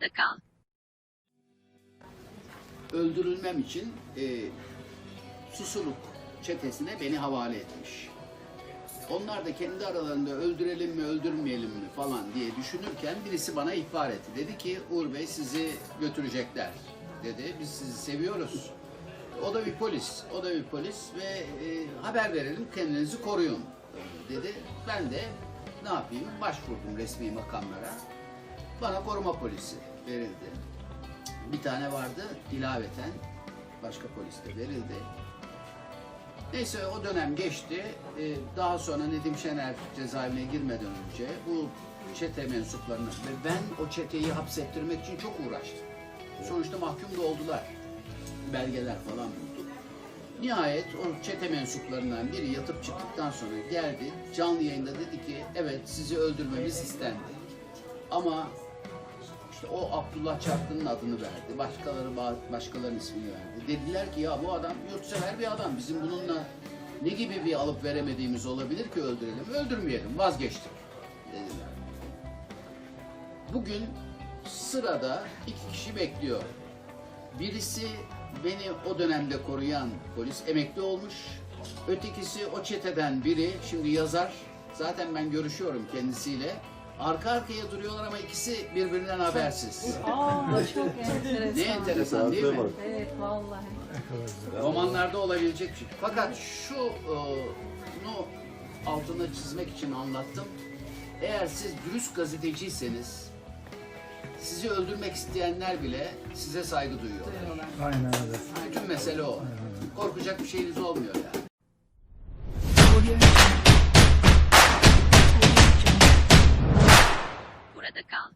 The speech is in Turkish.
Burada kal. öldürülmem için e, Susurluk çetesine beni havale etmiş. Onlar da kendi aralarında öldürelim mi öldürmeyelim mi falan diye düşünürken birisi bana ihbar etti. Dedi ki Uğur Bey sizi götürecekler dedi. Biz sizi seviyoruz. O da bir polis. O da bir polis ve e, haber verelim kendinizi koruyun dedi. Ben de ne yapayım başvurdum resmi makamlara. Bana koruma polisi verildi. Bir tane vardı ilaveten başka polis de verildi. Neyse o dönem geçti. Ee, daha sonra Nedim Şener cezaevine girmeden önce bu çete mensuplarını ve ben o çeteyi hapsettirmek için çok uğraştım. Sonuçta mahkum da oldular. Belgeler falan bulduk. Nihayet o çete mensuplarından biri yatıp çıktıktan sonra geldi. Canlı yayında dedi ki evet sizi öldürmemiz istendi. Ama işte o Abdullah Çarkı'nın adını verdi. Başkaları ba- başkalarının ismini verdi. Dediler ki ya bu adam yurtsever bir adam. Bizim bununla ne gibi bir alıp veremediğimiz olabilir ki öldürelim? Öldürmeyelim. Vazgeçtik dediler. Bugün sırada iki kişi bekliyor. Birisi beni o dönemde koruyan polis emekli olmuş. Ötekisi o çeteden biri şimdi yazar. Zaten ben görüşüyorum kendisiyle. Arka arkaya duruyorlar ama ikisi birbirinden habersiz. Aa çok enteresan. Ne enteresan değil mi? Evet vallahi. Romanlarda olabilecek bir şey. Fakat şu e, nu altına çizmek için anlattım. Eğer siz dürüst gazeteciyseniz sizi öldürmek isteyenler bile size saygı duyuyorlar. Duyuyorlar. Aynen öyle. Bütün mesele o. Korkacak bir şeyiniz olmuyor yani. Burada kal.